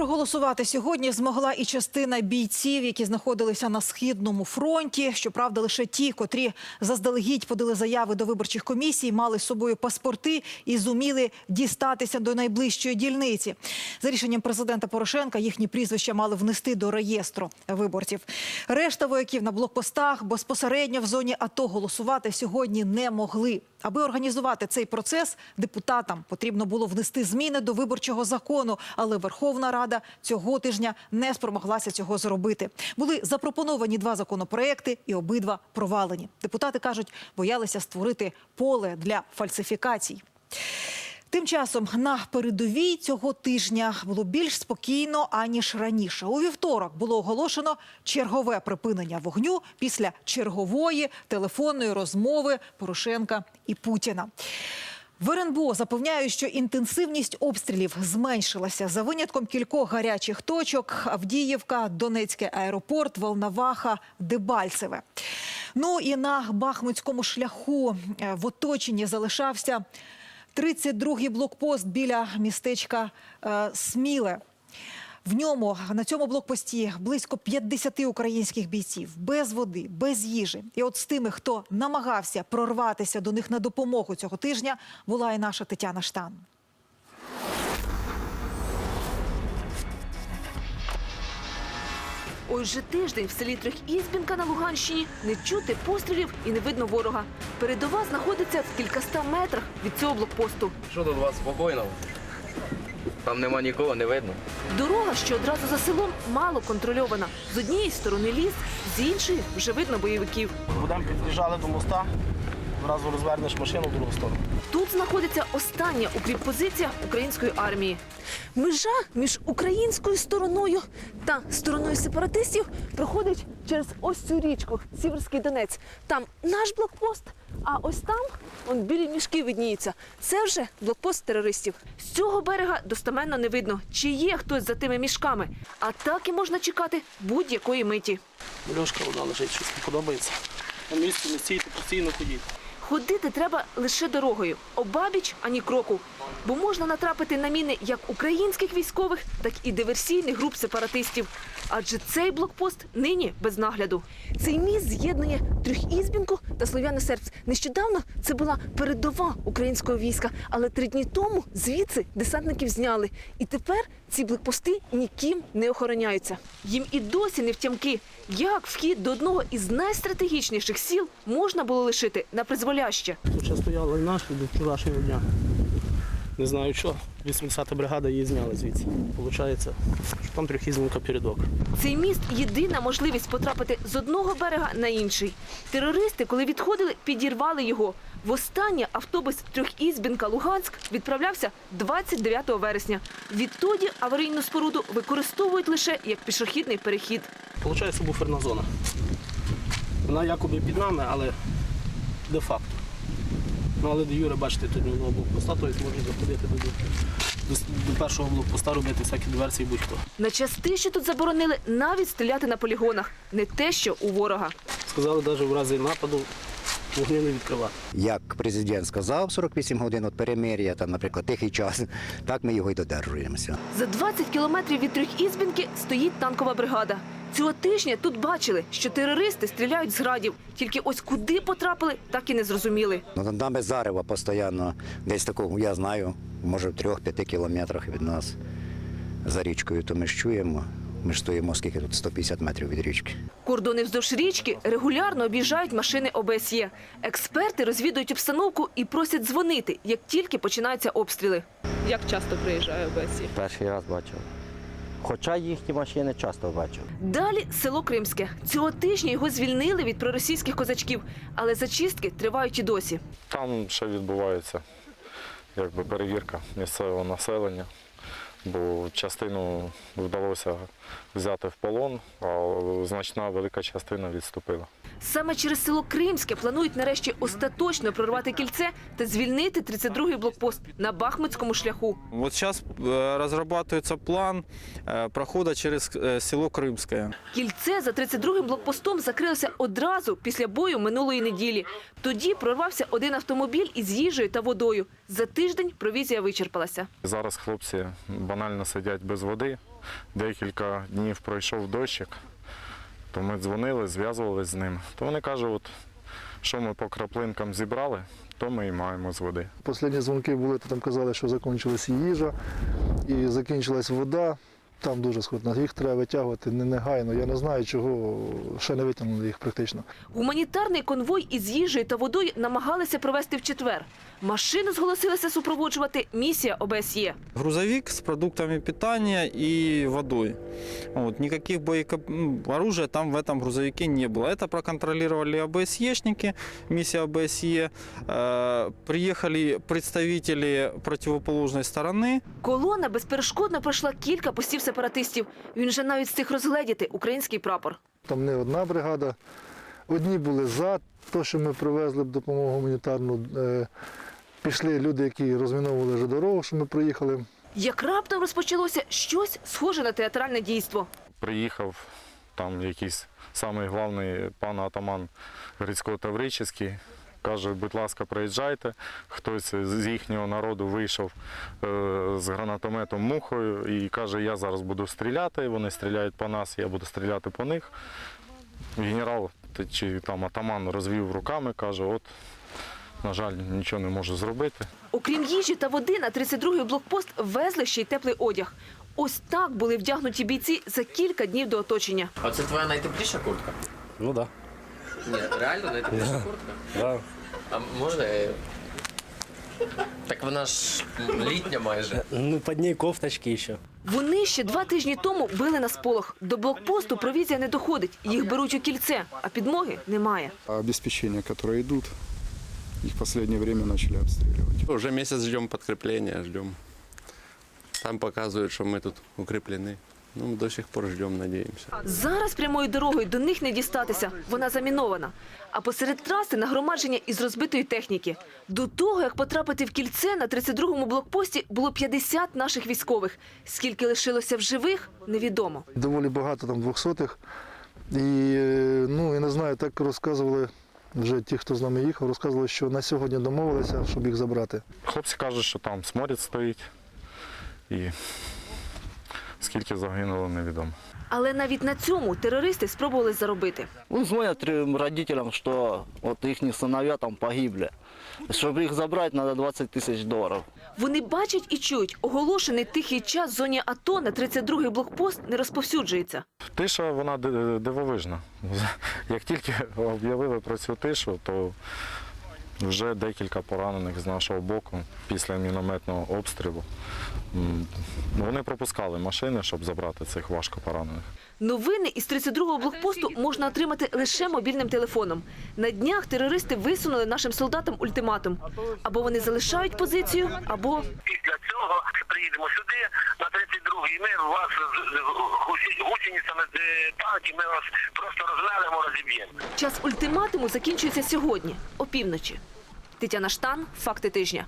проголосувати сьогодні змогла і частина бійців, які знаходилися на східному фронті. Щоправда, лише ті, котрі заздалегідь подали заяви до виборчих комісій, мали з собою паспорти і зуміли дістатися до найближчої дільниці. За рішенням президента Порошенка їхні прізвища мали внести до реєстру виборців. Решта вояків на блокпостах безпосередньо в зоні АТО голосувати сьогодні не могли. Аби організувати цей процес, депутатам потрібно було внести зміни до виборчого закону, але Верховна Рада цього тижня не спромоглася цього зробити. Були запропоновані два законопроекти, і обидва провалені. Депутати кажуть, боялися створити поле для фальсифікацій. Тим часом на передовій цього тижня було більш спокійно аніж раніше. У вівторок було оголошено чергове припинення вогню після чергової телефонної розмови Порошенка і Путіна. В РНБО запевняють, що інтенсивність обстрілів зменшилася за винятком кількох гарячих точок: Авдіївка, Донецький аеропорт, Волноваха, Дебальцеве. Ну і на Бахмутському шляху е, в оточенні залишався 32-й блокпост біля містечка е, Сміле. В ньому на цьому блокпості близько 50 українських бійців без води, без їжі. І от з тими, хто намагався прорватися до них на допомогу цього тижня, була і наша Тетяна Штан. Ось же тиждень в селі Трьохізбінка на Луганщині не чути пострілів і не видно ворога. Передова знаходиться в кількаста метрах від цього блокпосту. Що тут у вас спокійно? Там нема нікого, не видно. Дорога, що одразу за селом, мало контрольована. З однієї сторони ліс, з іншої вже видно бойовиків. Будемо під'їжджали до моста, одразу розвернеш машину в другу сторону. Тут знаходиться остання укріппозиція української армії. Межа між українською стороною та стороною сепаратистів проходить через ось цю річку Сіверський Донець. Там наш блокпост, а ось там он білі мішки видніються. Це вже блокпост терористів. З цього берега достеменно не видно, чи є хтось за тими мішками. Атаки можна чекати будь-якої миті. Льошка вона лежить, щось не подобається. На місці не стійте, постійно ходіть. Ходити треба лише дорогою, обабіч ані кроку. Бо можна натрапити на міни як українських військових, так і диверсійних груп сепаратистів. Адже цей блокпост нині без нагляду. Цей міст з'єднує Трьохізбінку та Слов'яно-Сербськ. Нещодавно це була передова українського війська, але три дні тому звідси десантників зняли. І тепер ці блокпости ніким не охороняються. Їм і досі не втямки, як вхід до одного із найстратегічніших сіл можна було лишити на призволяще. Тут ще стояли наші до вчорашнього дня. Не знаю що. 80-та бригада її зняла звідси. Получається, що там трьохізмінка передок. Цей міст єдина можливість потрапити з одного берега на інший. Терористи, коли відходили, підірвали його. Востаннє автобус Трьохізбінка Луганськ відправлявся 29 вересня. Відтоді аварійну споруду використовують лише як пішохідний перехід. Получається буферна зона. Вона якоби під нами, але де-факто. Ну але де Юра, бачите, тут одного блокпоста, тобто можуть заходити до, до, до першого блокпоста, робити всякі диверсії будь-хто. На части, що тут заборонили, навіть стріляти на полігонах. Не те, що у ворога. Сказали, навіть в разі нападу вогню не відкривати. Як президент сказав, 48 годин от перемир'я, там, наприклад, тихий час, так ми його й додержуємося. За 20 кілометрів від Трьохізбінки стоїть танкова бригада. Цього тижня тут бачили, що терористи стріляють з градів. Тільки ось куди потрапили, так і не зрозуміли. Ну, над нами зарева постійно, десь такого, я знаю, може в 3-5 кілометрах від нас за річкою, то ми ж чуємо. Ми ж стоїмо скільки тут 150 метрів від річки. Кордони вздовж річки регулярно об'їжджають машини ОБСЄ. Експерти розвідують обстановку і просять дзвонити, як тільки починаються обстріли. Як часто приїжджає ОБСЄ? Перший раз бачив. Хоча їхні машини часто бачив. Далі село Кримське. Цього тижня його звільнили від проросійських козачків, але зачистки тривають і досі. Там ще відбувається якби, перевірка місцевого населення, бо частину вдалося взяти в полон, а значна велика частина відступила. Саме через село Кримське планують нарешті остаточно прорвати кільце та звільнити 32-й блокпост на Бахмутському шляху. Вот сейчас э, разрабатывается план э, прохода через э, село Крымское. Кільце за 32-м блокпостом закрилося одразу після бою минулої неділі. Тоді прорвався один автомобіль із їжею та водою. За тиждень провізія вичерпалася. Зараз хлопці банально сидять без води. Декілька днів пройшов дощик, то ми дзвонили, зв'язувалися з ним. То вони кажуть, от, що ми по краплинкам зібрали, то ми і маємо з води. Останні дзвонки були, то там казали, що закінчилася їжа і закінчилась вода. Там дуже складно. Їх треба витягувати не негайно. Я не знаю, чого ще не витягнули їх практично. Гуманітарний конвой із їжею та водою намагалися провести в четвер. Машину зголосилася супроводжувати місія ОБСЄ. Грузовик с продуктами питания и водой. Вот, никаких боекоп... м, оружия там в этом грузовике не было. Это проконтролировали ОБСЕшники, миссия ОБСЕ. Э, приехали представители противоположной стороны. Колона безперешкодно пройшла кілька постів сепаратистів. Він вже навіть встиг розгледіти український прапор. Там не одна бригада. Одні були за те, що ми привезли б допомогу гуманітарну. Е, Пішли люди, які розміновували вже дорогу, що ми проїхали. Як раптом розпочалося щось схоже на театральне дійство. Приїхав там якийсь самий головний пан атаман Грицько Таврический. Каже, будь ласка, приїжджайте. Хтось з їхнього народу вийшов е, з гранатометом мухою і каже, я зараз буду стріляти. Вони стріляють по нас, я буду стріляти по них. Генерал чи там атаман розвів руками, каже, от, на жаль, нічого не можу зробити. Окрім їжі та води, на 32-й блокпост везли ще й теплий одяг. Ось так були вдягнуті бійці за кілька днів до оточення. А це твоя найтепліша куртка? Ну да. Ні, реально найтепліша куртка? да. А можна я... її? Так вона ж літня майже. Ну, под ней кофточки еще. Вони ще два тижні тому били на сполох. До блокпосту провізія не доходить. Їх беруть у кільце, а підмоги немає. обеспечения, которые идут, их в последнее время начали обстреливать. Уже месяц ждем подкрепления, ждем. Там показывают, что мы тут укреплены. Ну, до сих пор ждем, надеемся. Зараз прямою дорогою до них не дістатися. Вона замінована. А посеред траси нагромадження із розбитої техніки. До того, як потрапити в кільце на 32-му блокпості, було 50 наших військових. Скільки лишилося в живих, невідомо. Доволі багато там двохсотих. І е, ну, я не знаю, так розказували вже ті, хто з нами їхав, розказували, що на сьогодні домовилися, щоб їх забрати. Хлопці кажуть, що там сморід стоїть. І скільки загинуло, невідомо. Але навіть на цьому терористи спробували заробити. Ну, звонят э, родителям, что вот их сыновья там погибли. Чтобы их забрать, надо 20 тысяч долларов. Вони бачать і чують, оголошений тихий час в зоні АТО на 32-й блокпост не розповсюджується. Тиша вона ди- дивовижна. Як тільки об'явили про цю тишу, то вже декілька поранених з нашого боку після мінометного обстрілу. Вони пропускали машини, щоб забрати цих важко поранених. Новини із 32-го блокпосту можна отримати лише мобільним телефоном. На днях терористи висунули нашим солдатам ультиматум. Або вони залишають позицію, або Після цього приїдемо сюди на 32-й, і ми вас гусеницями з танків, ми вас просто розмелимо, розіб'ємо. час ультиматуму закінчується сьогодні, опівночі. Тетяна Штан, факти тижня.